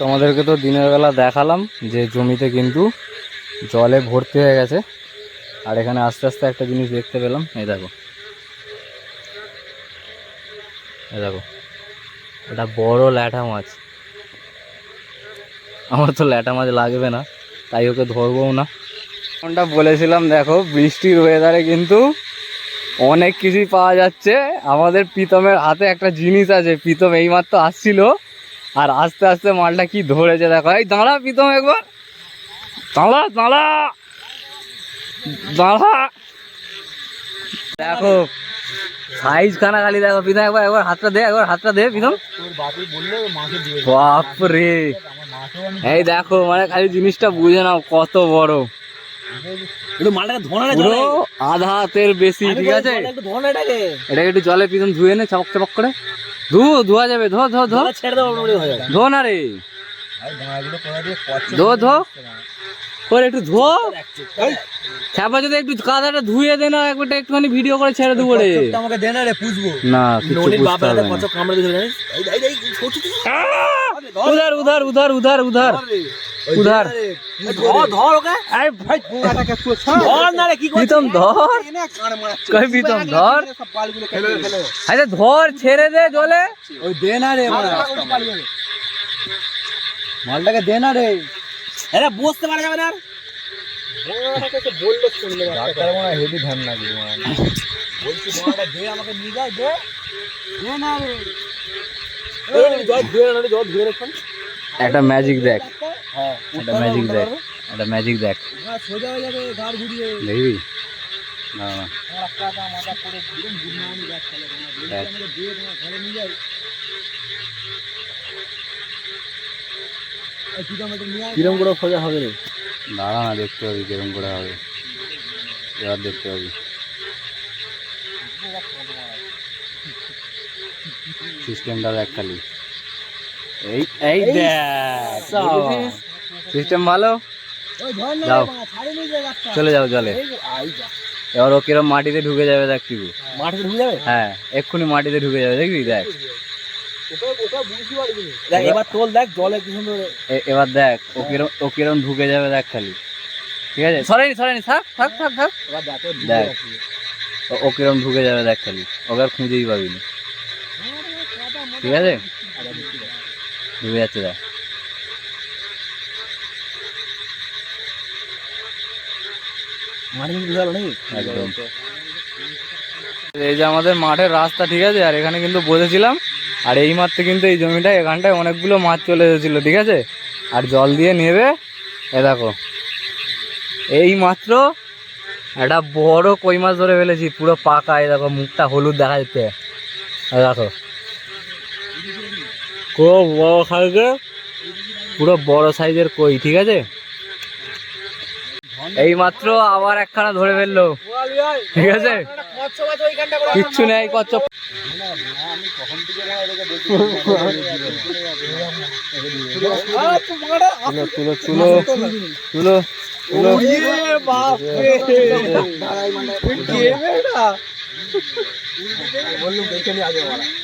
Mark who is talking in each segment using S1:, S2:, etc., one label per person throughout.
S1: তোমাদেরকে তো দিনের বেলা দেখালাম যে জমিতে কিন্তু জলে ভর্তি হয়ে গেছে। আর এখানে আস্তে আস্তে একটা জিনিস দেখতে পেলাম, এই দেখো। এই দেখো, এটা বড় ল্যাঠা মাছ। আমার তো ল্যাঠা মাছ লাগবে না, তাই ওকে ধরবও না। কোনটা বলেছিলাম, দেখো, বৃষ্টির ওয়েদারে কিন্তু অনেক কিছুই পাওয়া যাচ্ছে। আমাদের প্রীতমের হাতে একটা জিনিস আছে, প্রীতম এইমাত্র আসছিল। আর আস্তে আস্তে মালটা কি ধরেছে দেখো। এই দাঁড়া প্রীতম একবার। দাঁড়া দাঁড়া। দাঁড়া। দেখো সাইজ খানা খালি দেখো প্রীতম একবার একবার হাতটা দে একবার হাতটা দে প্রীতম। বাপরে। এই দেখো মানে খালি জিনিসটা বুঝে নাও কত বড়। আধা হাতের বেশি ঠিক আছে?
S2: এটাকে
S1: একটু জলে পিছন ধুয়ে নে চপক চপক করে। ধু ধোয়া যাবে ধো ধো ধো।
S2: ছেড়ে দাও
S1: ধো না রে। ধো ধো। করে একটু ধো। খ্যাপা যদি একটু কাদাটা ধুয়ে দে না একবার একটুখানি ভিডিও করে ছেড়ে দেবো রে।
S2: আমাকে দে না রে পুষবো।
S1: না কিছু হবে না।
S2: কামড়ে জানিস?
S1: উধার উধার উধার উধার। উধার উধার।
S2: ধর ধর ওকে।
S1: আরে ভাই
S2: ধর না রে কি করছিস?
S1: প্রীতম ধর কই প্রীতম ধর। আরে ধর ছেড়ে দে জলে।
S2: ওই দে না রে মালটাকে দে না রে। আরে বসতে পারা যাবে না আর। ডাক্তার হেভি ধ্যান না বলছি দে আমাকে নিয়ে যায় দে। দে না রে। জল ধুয়ে না জল ধুয়ে রাখুন
S1: একটা ম্যাজিক দেখ
S2: হ্যাঁ
S1: একটা ম্যাজিক দেখ একটা ম্যাজিক দেখ
S2: সোজা হয়ে যাবে ঘাড় ঘুরিয়ে
S1: দেখবি না না
S2: মাথা করে একদম গুণমানি ব্যাগ ফেলে
S1: দেখ।
S2: দিয়ে তোমার ঘরে নিয়ে যাই কিরম করে খোঁজা হবে রে
S1: দাঁড়া না দেখতে পাবি কিরম করে হবে এবার দেখতে পাবি সিস্টেমটা দেখ খালি এই এই দেখ সিস্টেম ভালো? যাও। চলে যাও জলে। এবার ও কিরম মাটিতে ঢুকে যাবে দেখ তুই
S2: মাঠে ঢুকে যাবে?
S1: হ্যাঁ এক্ষুনি মাটিতে ঢুকে যাবে দেখবি দেখ।
S2: এবার তোল দেখ জলে কি সুন্দর
S1: এবার দেখ ও কিরম ও কিরম ঢুকে যাবে দেখ খালি। ঠিক আছে? সরাইনি সরাইনি থাক থাক থাক থাক।
S2: দেখ।
S1: ও- ও কিরম ঢুকে যাবে দেখ খালি। ওকে আর খুঁজেই পাবি না ঠিক আছে? ঢুকে যাচ্ছে দেখ একদম। এই যে আমাদের মাঠের রাস্তা ঠিক আছে? আর এখানে কিন্তু বসেছিলাম। আর এই মাত্র কিন্তু এই জমিটা এখানটায় অনেকগুলো মাছ চলে এসেছিল ঠিক আছে? আর জল দিয়ে নেবে এ দেখো। এই মাত্র একটা বড় কই মাছ ধরে ফেলেছি পুরো পাকা এই দেখো মুখটা হলুদ দেখা যাচ্ছে। দেখো। খুব বড় সাইজের পুরো বড় সাইজের কই ঠিক আছে? এই মাত্র আবার একখানা ধরে ফেলল। ঠিক আছে? কিচ্ছু নেই কচ্ছপ। তুলো তুলো তুলো। তুলো তুলো আবার, nice.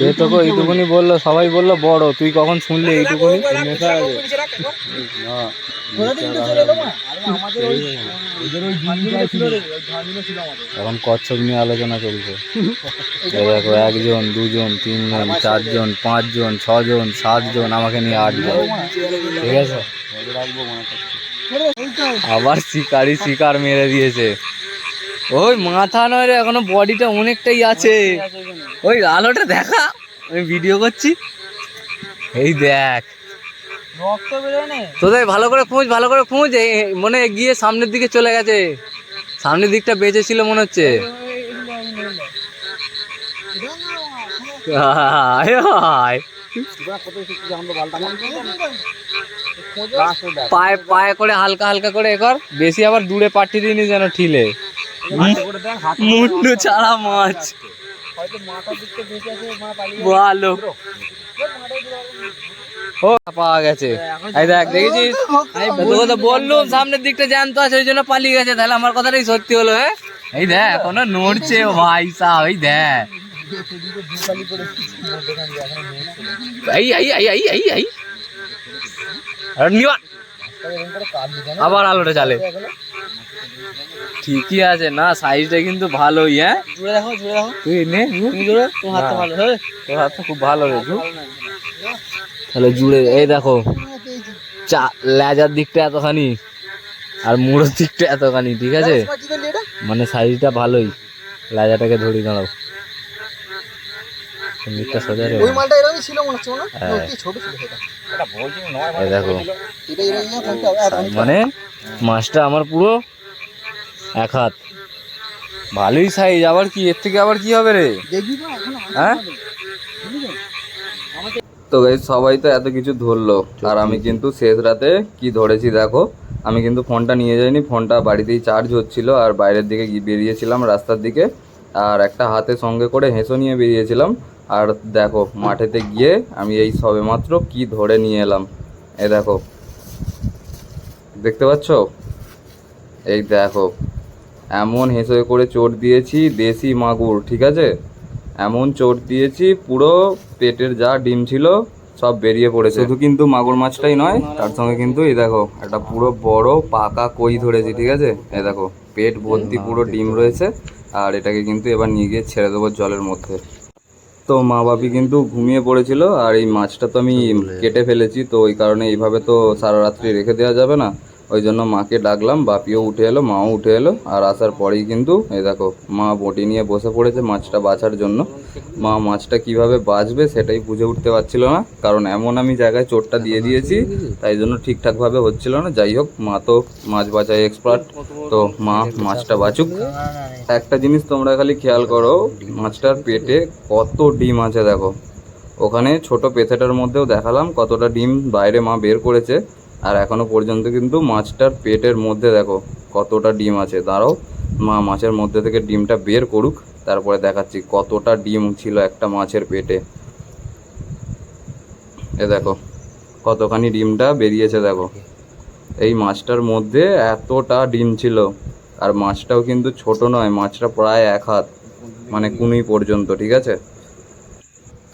S1: এ তোকে এইটুকুনি বলল, সবাই বলল, বড়, তুই কখন শুনলি এইটুকুনি? এখন কচ্ছপ নিয়ে আলোচনা চলছে। দেখো, একজন, দুজন, তিনজন, চারজন, পাঁচজন, ছজন, সাতজন, আমাকে নিয়ে আটজন। ঠিক আছে? আবার শিকারি শিকার মেরে দিয়েছে। ওই মাথা নয় রে, এখনও বডিটা অনেকটাই আছে। ওই আলোটা দেখা। আমি ভিডিও করছি। এই দেখ। তোদের ভালো করে খুঁজ, ভালো করে খুঁজ। মনে গিয়ে সামনের দিকে চলে গেছে। সামনের দিকটা বেঁচে ছিল মনে হচ্ছে। পায়ে পায়ে করে হালকা হালকা করে এ কর। বেশি আবার দূরে পাঠিয়ে দিইনি যেন ঠিলে। মুন্ডু ছাড়া মাছ। ভালো।
S3: ও পাওয়া গেছে। এই দেখ দেখেছিস? তোকে তো বললুম সামনের দিকটা জ্যান্ত আছে ওই জন্য পালিয়ে গেছে। তাহলে আমার কথাটাই সত্যি হলো হ্যাঁ? এই দেখ এখনও নড়ছে ভাই সাহ এই দেখ। এই এই এই এই এই এই। আবার আলোটা চালে ঠিকই আছে। না সাইজটা কিন্তু ভালোই হ্যাঁ?
S2: জুড়ে দেখো জুড়ে দেখো।
S3: তুই নে
S2: তুমি জুড়ে তোমার হাত ভালো হ্যাঁ?
S3: তোর হাতটা খুব ভালো রে তাহলে জুড়ে এই দেখো চা লেজার দিকটা এতখানি আর মুড়োর দিকটা এতখানি ঠিক আছে? মানে সাইজটা ভালোই। লেজাটাকে ধরি দাঁড়াও। দিকটা সোজা রে?
S2: ওই মালটা এরকমই ছিল মনে হচ্ছে না
S3: হ্যাঁ।
S2: কি ছোট ছিল সেটা।
S3: দেখো।
S2: এটা হবে
S3: মানে মাছটা আমার পুরো এক হাত। ভালোই সাইজ আবার কি? এর থেকে আবার কি হবে রে? হ্যাঁ? তো গাইজ সবাই তো এত কিছু ধরলো। আর আমি কিন্তু শেষ রাতে কি ধরেছি দেখো? আমি কিন্তু ফোনটা নিয়ে যাইনি ফোনটা বাড়িতেই চার্জ হচ্ছিল আর বাইরের দিকে বেরিয়েছিলাম রাস্তার দিকে। আর একটা হাতে সঙ্গে করে হেঁসো নিয়ে বেরিয়েছিলাম। আর দেখো, মাঠেতে গিয়ে আমি এই সবেমাত্র কি ধরে নিয়ে এলাম। এ দেখো। দেখতে পাচ্ছ? এই দেখো। এমন হেসে করে চোট দিয়েছি দেশি মাগুর ঠিক আছে? এমন চোট দিয়েছি পুরো পেটের যা ডিম ছিল সব বেরিয়ে পড়েছে। শুধু কিন্তু মাগুর মাছটাই নয় তার সঙ্গে কিন্তু এই দেখো একটা পুরো বড় পাকা কই ধরেছি ঠিক আছে? এই দেখো পেট ভর্তি পুরো ডিম রয়েছে আর এটাকে কিন্তু এবার নিয়ে গিয়ে ছেড়ে দেবো জলের মধ্যে। তো মা বাপি কিন্তু ঘুমিয়ে পড়েছিল আর এই মাছটা তো আমি কেটে ফেলেছি তো ওই কারণে এইভাবে তো সারা রাত্রি রেখে দেওয়া যাবে না। ওই জন্য মাকে ডাকলাম, বাপিও উঠে এলো, মাও উঠে এলো, আর আসার পরেই কিন্তু এই দেখো, মা বটি নিয়ে বসে পড়েছে মাছটা বাছার জন্য। মা মাছটা কীভাবে বাঁচবে সেটাই বুঝে উঠতে পারছিল না, কারণ এমন আমি জায়গায় চোটটা দিয়ে দিয়েছি, তাই জন্য ঠিকঠাকভাবে হচ্ছিল না। যাই হোক, মা তো মাছ বাঁচায় এক্সপার্ট তো মা মাছটা বাঁচুক একটা জিনিস তোমরা খালি খেয়াল করো, মাছটার পেটে কত ডিম আছে দেখো। ওখানে ছোট পেথেটার মধ্যেও দেখালাম কতটা ডিম বাইরে মা বের করেছে। আর এখনও পর্যন্ত কিন্তু মাছটার পেটের মধ্যে দেখো কতটা ডিম আছে। দাঁড়াও, মা মাছের মধ্যে থেকে ডিমটা বের করুক, তারপরে দেখাচ্ছি কতটা ডিম ছিল একটা মাছের পেটে। এ দেখো, কতখানি ডিমটা বেরিয়েছে দেখো। এই মাছটার মধ্যে এতটা ডিম ছিল, আর মাছটাও কিন্তু ছোট নয়, মাছটা প্রায় এক হাত মানে কুনুই পর্যন্ত, ঠিক আছে?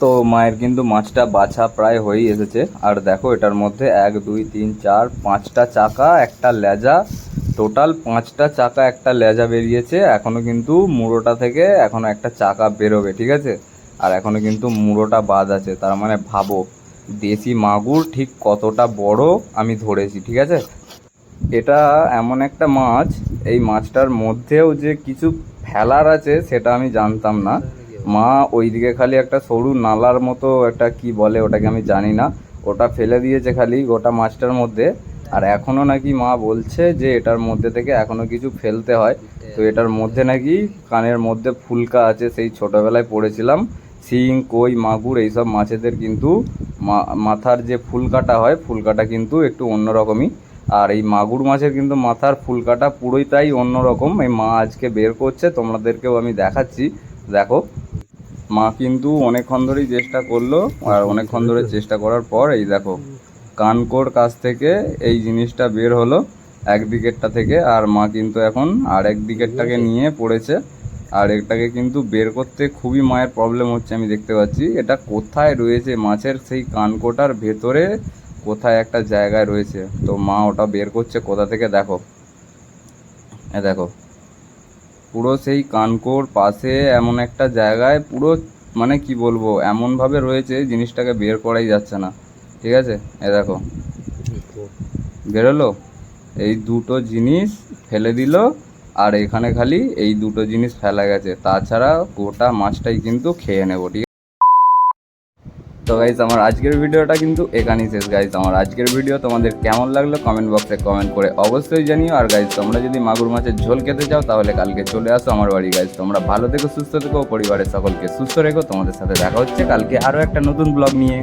S3: তো মায়ের কিন্তু মাছটা বাছা প্রায় হয়েই এসেছে। আর দেখো, এটার মধ্যে এক, দুই, তিন, চার, পাঁচটা চাকা, একটা লেজা। টোটাল পাঁচটা চাকা, একটা লেজা বেরিয়েছে। এখনও কিন্তু মুড়োটা থেকে এখনও একটা চাকা বেরোবে, ঠিক আছে? আর এখনও কিন্তু মুড়োটা বাদ আছে। তার মানে ভাবো, দেশি মাগুর ঠিক কতটা বড় আমি ধরেছি, ঠিক আছে? এটা এমন একটা মাছ, এই মাছটার মধ্যেও যে কিছু ফেলার আছে, সেটা আমি জানতাম না। মা ওইদিকে খালি একটা সরু নালার মতো একটা কি বলে ওটাকে আমি জানি না। ওটা ফেলে দিয়েছে খালি গোটা মাছটার মধ্যে। আর এখনও নাকি মা বলছে যে এটার মধ্যে থেকে এখনও কিছু ফেলতে হয়। তো এটার মধ্যে নাকি কানের মধ্যে ফুলকা আছে, সেই ছোটোবেলায় পড়েছিলাম। শিং, কই, মাগুর এইসব মাছেদের কিন্তু মাথার যে ফুলকাটা হয়, ফুলকাটা কিন্তু একটু অন্যরকমই। আর এই মাগুর মাছের কিন্তু মাথার ফুলকাটা পুরোটাই অন্যরকম। এই মা আজকে বের করছে, তোমাদেরকেও আমি দেখাচ্ছি। দেখো মা কিন্তু অনেকক্ষণ ধরেই চেষ্টা করল, আর অনেকক্ষণ ধরে চেষ্টা করার পর এই দেখো, কানকোর কাছ থেকে এই জিনিসটা বের হলো এক দিকেরটা থেকে, আর মা কিন্তু এখন আর এক দিকেরটাকে নিয়ে পড়েছে, আর এটাকে কিন্তু বের করতে খুবই মায়ের প্রবলেম হচ্ছে আমি দেখতে পাচ্ছি। এটা কোথায় রয়েছে? মাছের সেই কানকোটার ভেতরে কোথায় একটা জায়গায় রয়েছে? তো মা ওটা বের করছে কোথা থেকে? দেখো হ্যাঁ দেখো পুরো সেই কানকোর পাশে এমন একটা জায়গায় পুরো মানে কি বলব, এমনভাবে রয়েছে, জিনিসটাকে বের করাই যাচ্ছে না। ঠিক আছে? এ দেখো। বেরোলো? এই দুটো জিনিস ফেলে দিল, আর এখানে খালি এই দুটো জিনিস ফেলা গেছে। তাছাড়া গোটা মাছটাই কিন্তু খেয়ে নেব, ঠিক? তো গাইজ আমার আজকের ভিডিওটা কিন্তু এখানেই শেষ গাইজ আমার আজকের ভিডিও তোমাদের কেমন লাগল কমেন্ট বক্সে কমেন্ট করে অবশ্যই জানিও। আর গাইজ তোমরা যদি মাগুর মাছের ঝোল খেতে চাও, তাহলে কালকে চলে আসো আমার বাড়ি গাইজ তোমরা ভালো থেকো, সুস্থ থেকো, পরিবারের সকলকে সুস্থ রেখো। তোমাদের সাথে দেখা হচ্ছে কালকে আরও একটা নতুন ব্লগ নিয়ে।